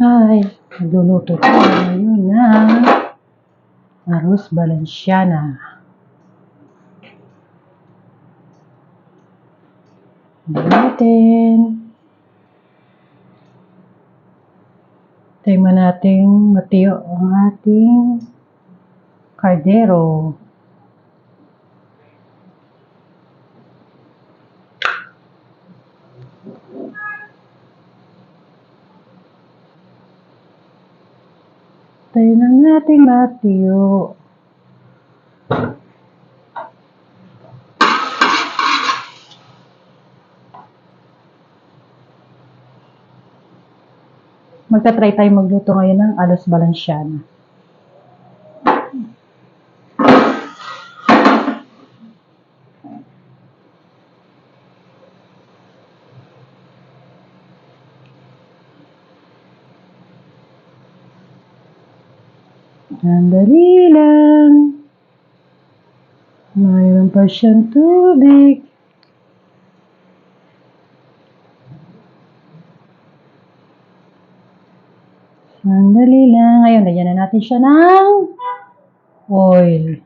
Hi, nagluluto tayo ngayon ng arroz balenciana. Tignan natin. Tingnan natin matiyo ang ating kardero. Tayo na natin matiyo. Magta-try tayo magluto ngayon ng alos balenciana. Sandali lang. Mayroon pa siyang tubig. Sandali lang. Ngayon, lagyan na natin siya ng oil.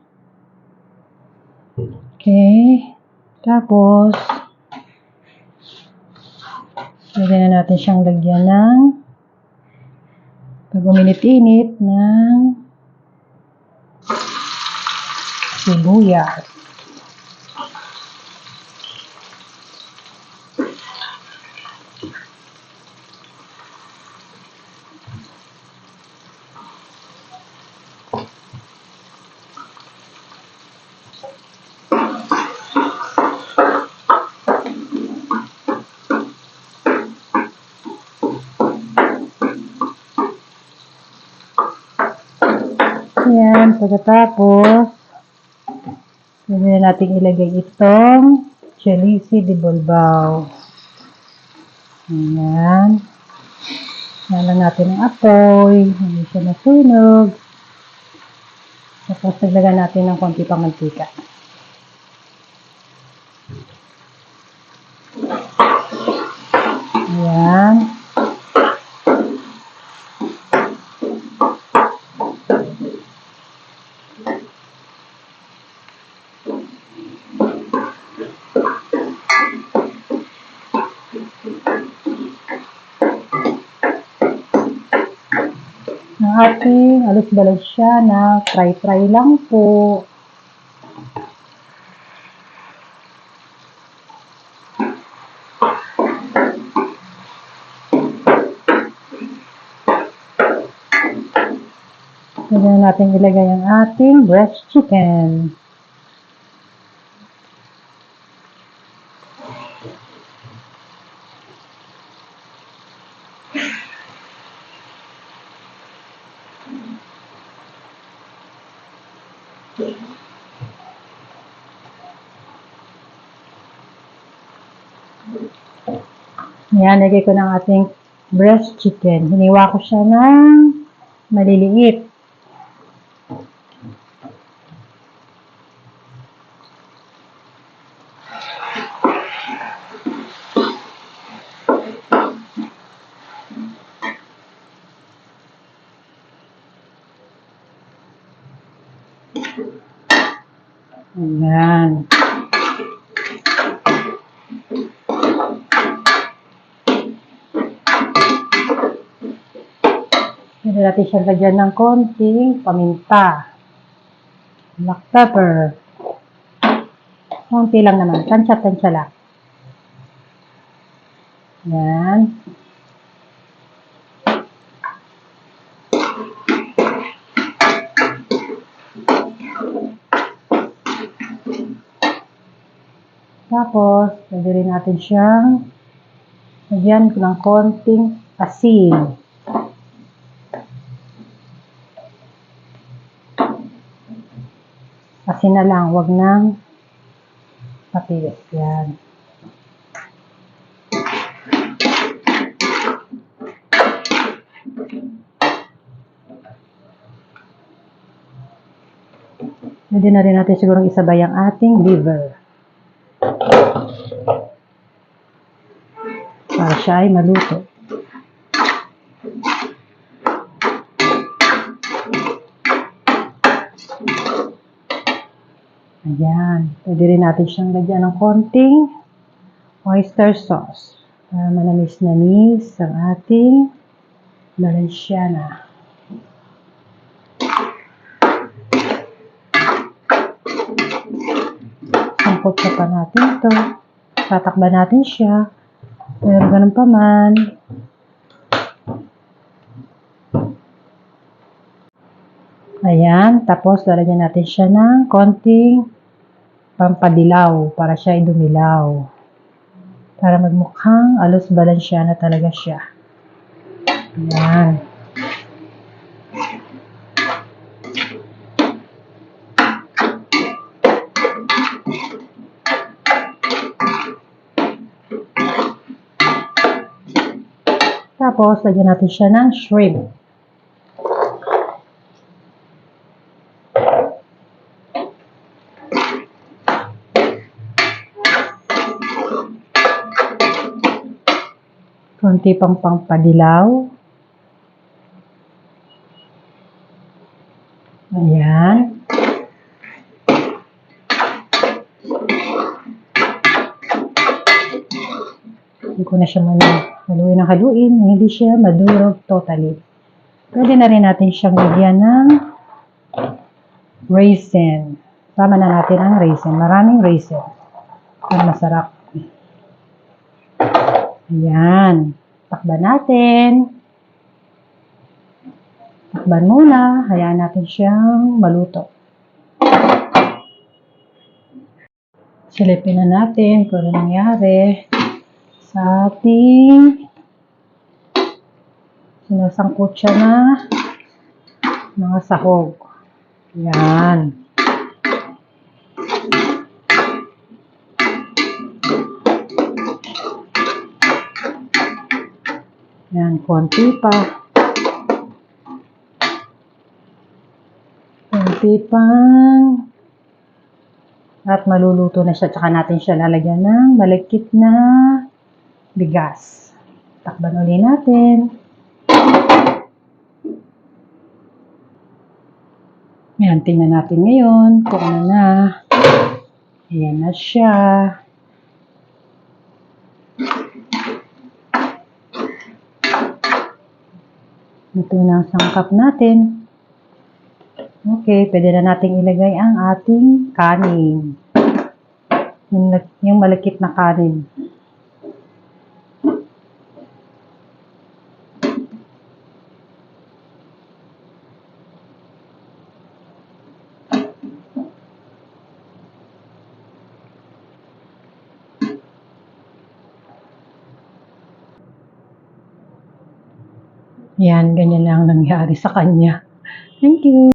Okay. Tapos, lagyan na natin siyang lagyan ng pag uminit-init ng minggu ya. Iya, Ayan, pagkatapos, pwede na natin ilagay itong chalisi de bulbao. Ayan. Yan lang natin ang apoy, hindi siya nasunog. Tapos, naglagan natin ng konti pang mantika. Ng ating alos balenciana. Try-try lang po. Pwede na natin ilagay ang ating breast chicken. Yan, lagay ko ng ating breast chicken. Hiniwa ko siya ng maliliit. Ayan. Pwede natin siya lagyan ng konting paminta. Black pepper. Konti lang naman. Tansya-tansya lang. Yan. Tapos, pwede rin natin siyang lagyan ng konting asin. Asin na lang, wag nang patigas. Yan. Pwede na rin natin siguro isabay ang ating liver. siya ay maluto. Ayan. Pwede rin natin siyang lagyan ng konting oyster sauce para manamis-namis ang ating Valenciana. Sangkot pa natin ito. Tatakba natin siya pero ganun pa man. Ayan. Tapos, lalagyan natin siya ng konting pampadilaw para siya ay dumilaw. Para magmukhang alos balansyana talaga siya. Ayan. Tapos, lagyan natin siya ng shrimp. Konti pang pampadilaw. Ayan. Hindi ko na siya man haluin ng haluin. Hindi siya madurog totally. Pwede na rin natin siyang lagyan ng raisin. Sama na natin ang raisin. Maraming raisin. Para masarap. Ayan. Takban natin. Takban muna. Hayaan natin siyang maluto. Silipin na natin kung ano nangyari sa ating sinasangkot siya na mga sahog. Ayan. Yan, konti pa. Konti pang. At maluluto na siya. Tsaka natin siya lalagyan ng malagkit na bigas. Takban uli natin. Yan, tingnan natin ngayon kung ano na. Ayan na siya. Ito na ang sangkap natin. Okay, pwede na nating ilagay ang ating kanin. Yung, yung malakit na kanin. Yan, ganyan lang nangyari sa kanya. Thank you.